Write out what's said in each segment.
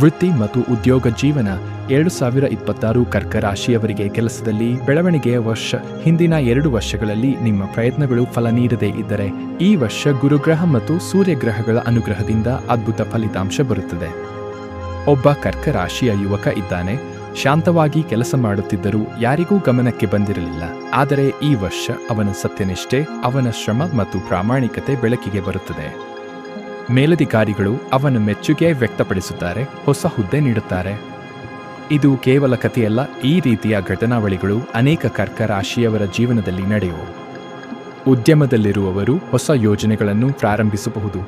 ವೃತ್ತಿ ಮತ್ತು ಉದ್ಯೋಗ ಜೀವನ ಎರಡು ಸಾವಿರ ಇಪ್ಪತ್ತಾರು ರಾಶಿಯವರಿಗೆ ಕೆಲಸದಲ್ಲಿ ಬೆಳವಣಿಗೆಯ ವರ್ಷ, ಹಿಂದಿನ ಎರಡು ವರ್ಷಗಳಲ್ಲಿ ನಿಮ್ಮ ಪ್ರಯತ್ನಗಳು ಫಲ ನೀಡದೇ ಇದ್ದರೆ ಈ ವರ್ಷ ಗುರುಗ್ರಹ ಮತ್ತು ಸೂರ್ಯಗ್ರಹಗಳ ಅನುಗ್ರಹದಿಂದ ಅದ್ಭುತ ಫಲಿತಾಂಶ ಬರುತ್ತದೆ. ಒಬ್ಬ ಕರ್ಕ ರಾಶಿಯ ಯುವಕ ಇದ್ದಾನೆ. ಶಾಂತವಾಗಿ ಕೆಲಸ ಮಾಡುತ್ತಿದ್ದರೂ ಯಾರಿಗೂ ಗಮನಕ್ಕೆ ಬಂದಿರಲಿಲ್ಲ. ಆದರೆ ಈ ವರ್ಷ ಅವನ ಸತ್ಯನಿಷ್ಠೆ, ಅವನ ಶ್ರಮ ಮತ್ತು ಪ್ರಾಮಾಣಿಕತೆ ಬೆಳಕಿಗೆ ಬರುತ್ತದೆ. ಮೇಲಧಿಕಾರಿಗಳು ಅವನ ಮೆಚ್ಚುಗೆ ವ್ಯಕ್ತಪಡಿಸುತ್ತಾರೆ, ಹೊಸ ಹುದ್ದೆ ನೀಡುತ್ತಾರೆ. ಇದು ಕೇವಲ ಕಥೆಯಲ್ಲ, ಈ ರೀತಿಯ ಘಟನಾವಳಿಗಳು ಅನೇಕ ಕರ್ಕ ರಾಶಿಯವರ ಜೀವನದಲ್ಲಿ ನಡೆಯುವು. ಉದ್ಯಮದಲ್ಲಿರುವವರು ಹೊಸ ಯೋಜನೆಗಳನ್ನು ಪ್ರಾರಂಭಿಸಬಹುದು.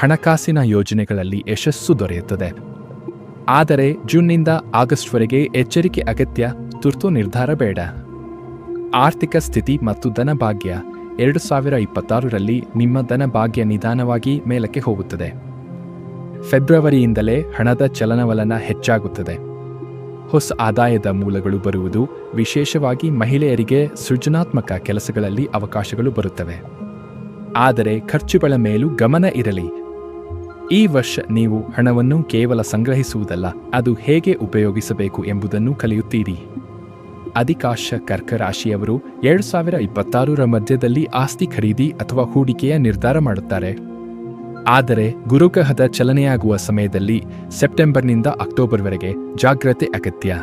ಹಣಕಾಸಿನ ಯೋಜನೆಗಳಲ್ಲಿ ಯಶಸ್ಸು ದೊರೆಯುತ್ತದೆ. ಆದರೆ ಜೂನ್ನಿಂದ ಆಗಸ್ಟ್ವರೆಗೆ ಎಚ್ಚರಿಕೆ ಅಗತ್ಯ, ತುರ್ತು ನಿರ್ಧಾರ ಬೇಡ. ಆರ್ಥಿಕ ಸ್ಥಿತಿ ಮತ್ತು ಧನಭಾಗ್ಯ ಎರಡು ಸಾವಿರ ಇಪ್ಪತ್ತಾರರಲ್ಲಿ ನಿಮ್ಮ ಧನಭಾಗ್ಯ ನಿಧಾನವಾಗಿ ಮೇಲಕ್ಕೆ ಹೋಗುತ್ತದೆ. ಫೆಬ್ರವರಿಯಿಂದಲೇ ಹಣದ ಚಲನವಲನ ಹೆಚ್ಚಾಗುತ್ತದೆ. ಹೊಸ ಆದಾಯದ ಮೂಲಗಳು ಬರುವುದು ವಿಶೇಷವಾಗಿ ಮಹಿಳೆಯರಿಗೆ ಸೃಜನಾತ್ಮಕ ಕೆಲಸಗಳಲ್ಲಿ ಅವಕಾಶಗಳು ಬರುತ್ತವೆ. ಆದರೆ ಖರ್ಚುಗಳ ಮೇಲೂ ಗಮನ ಇರಲಿ. ಈ ವರ್ಷ ನೀವು ಹಣವನ್ನು ಕೇವಲ ಸಂಗ್ರಹಿಸುವುದಲ್ಲ, ಅದು ಹೇಗೆ ಉಪಯೋಗಿಸಬೇಕು ಎಂಬುದನ್ನು ಕಲಿಯುತ್ತೀರಿ. ಅಧಿಕಾಶ ಕರ್ಕ ರಾಶಿಯವರು ಎರಡು ಸಾವಿರ ಇಪ್ಪತ್ತಾರರ ಮಧ್ಯದಲ್ಲಿ ಆಸ್ತಿ ಖರೀದಿ ಅಥವಾ ಹೂಡಿಕೆಯ ನಿರ್ಧಾರ ಮಾಡುತ್ತಾರೆ. ಆದರೆ ಗುರುಗ್ರಹದ ಚಲನೆಯಾಗುವ ಸಮಯದಲ್ಲಿ ಸೆಪ್ಟೆಂಬರ್ನಿಂದ ಅಕ್ಟೋಬರ್ವರೆಗೆ ಜಾಗ್ರತೆ ಅಗತ್ಯ.